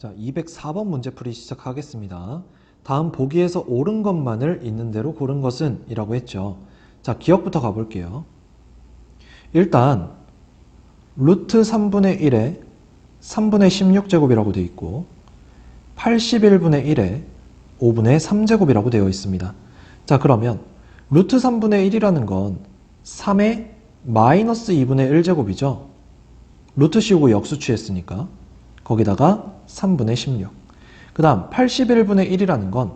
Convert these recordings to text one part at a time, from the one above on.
자, 204번 문제 풀이 시작하겠습니다. 다음 보기에서 옳은 것만을 있는 대로 고른 것은 이라고 했죠. 자, 기억부터 가볼게요. 일단 루트 3분의 1에 3분의 16제곱이라고 되어 있고 81분의 1에 5분의 3제곱이라고 되어 있습니다. 자, 그러면 루트 3분의 1이라는 건 3의 마이너스 2분의 1제곱이죠. 루트 씌우고 역수 취했으니까 거기다가 3분의 16. 그 다음 81분의 1이라는 건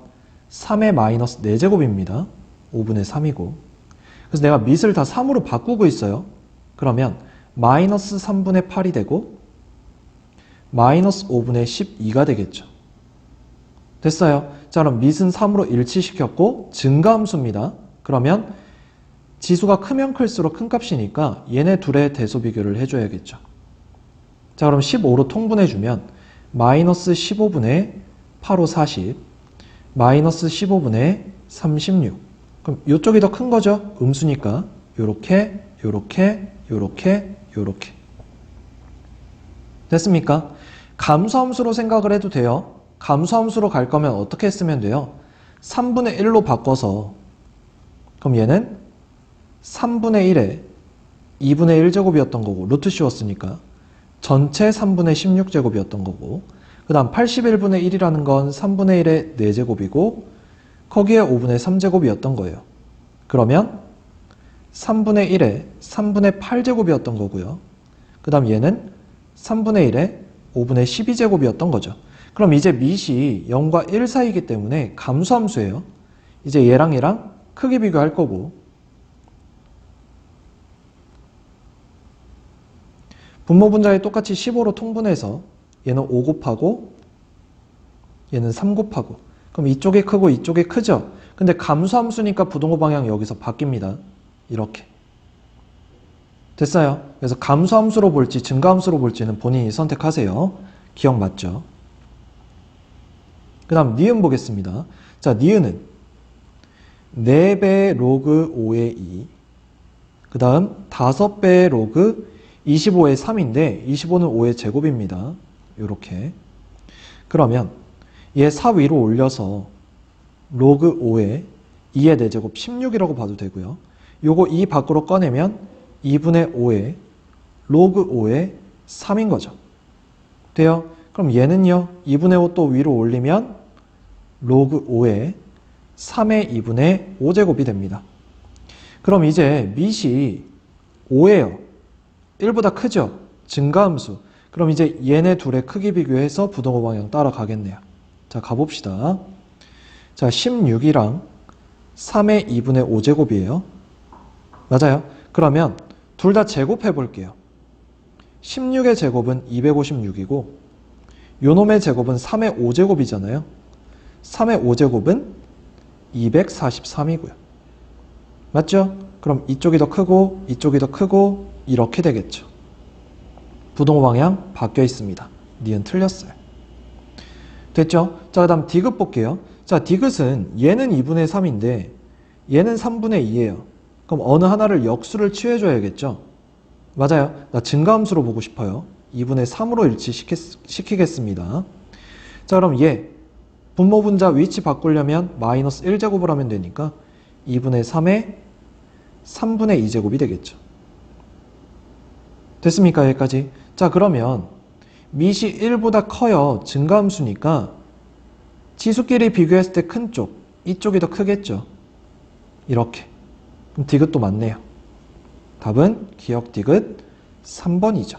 3의 마이너스 4제곱입니다. 5분의 3이고. 그래서 내가 밑을 다 3으로 바꾸고 있어요. 그러면 마이너스 3분의 8이 되고 마이너스 5분의 12가 되겠죠. 됐어요. 자 그럼 밑은 3으로 일치시켰고 증가함수입니다. 그러면 지수가 크면 클수록 큰 값이니까 얘네 둘의 대소 비교를 해줘야겠죠. 자 그럼 15로 통분해주면 마이너스 15분의 8호 40 마이너스 15분의 36 그럼 이쪽이 더 큰 거죠? 음수니까 요렇게 요렇게 요렇게 요렇게 됐습니까? 감수함수로 생각을 해도 돼요. 감수함수로 갈 거면 어떻게 쓰면 돼요? 3분의 1로 바꿔서 그럼 얘는 3분의 1에 2분의 1제곱이었던 거고 루트 씌웠으니까 전체 3분의 16제곱이었던 거고 그 다음 81분의 1이라는 건 3분의 1의 4제곱이고 거기에 5분의 3제곱이었던 거예요. 그러면 3분의 1에 3분의 8제곱이었던 거고요. 그 다음 얘는 3분의 1에 5분의 12제곱이었던 거죠. 그럼 이제 밑이 0과 1 사이이기 때문에 감수함수예요. 이제 얘랑 얘랑 크기 비교할 거고 분모 분자에 똑같이 15로 통분해서 얘는 5 곱하고 얘는 3 곱하고 그럼 이쪽이 크고 이쪽이 크죠? 근데 감수함수니까 부동호 방향 여기서 바뀝니다. 이렇게 됐어요. 그래서 감수함수로 볼지 증가함수로 볼지는 본인이 선택하세요. 기억 맞죠? 그 다음 니은 보겠습니다. 자 니은은 4배 로그 5의 2. 그 다음 5배 로그 25의 3인데 25는 5의 제곱입니다. 이렇게 그러면 얘 4 위로 올려서 로그 5의 2의 4제곱 16이라고 봐도 되고요. 요거 2 밖으로 꺼내면 2분의 5의 로그 5의 3인 거죠. 돼요? 그럼 얘는요. 2분의 5 또 위로 올리면 로그 5의 3의 2분의 5제곱이 됩니다. 그럼 이제 밑이 5예요. 1보다 크죠? 증가함수. 그럼 이제 얘네 둘의 크기 비교해서 부동호 방향 따라가겠네요. 자, 가봅시다. 자, 16이랑 3의 2분의 5제곱이에요. 맞아요? 그러면 둘 다 제곱해 볼게요. 16의 제곱은 256이고 요놈의 제곱은 3의 5제곱이잖아요. 3의 5제곱은 243이고요. 맞죠? 그럼 이쪽이 더 크고 이쪽이 더 크고 이렇게 되겠죠. 부동호 방향 바뀌어 있습니다. 니은 틀렸어요. 됐죠? 자, 그 다음 디귿 볼게요. 자, 디귿은 얘는 2분의 3인데 얘는 3분의 2예요. 그럼 어느 하나를 역수를 취해줘야겠죠? 맞아요. 나 증가함수로 보고 싶어요. 2분의 3으로 일치시키겠습니다. 자, 그럼 얘 분모 분자 위치 바꾸려면 마이너스 1제곱을 하면 되니까 2분의 3에 3분의 2제곱이 되겠죠. 됐습니까? 여기까지. 자, 그러면 밑이 1보다 커요. 증가함수니까 지수끼리 비교했을 때 큰 쪽, 이쪽이 더 크겠죠. 이렇게. 그럼 디귿도 맞네요. 답은 기억 디귿 3번이죠.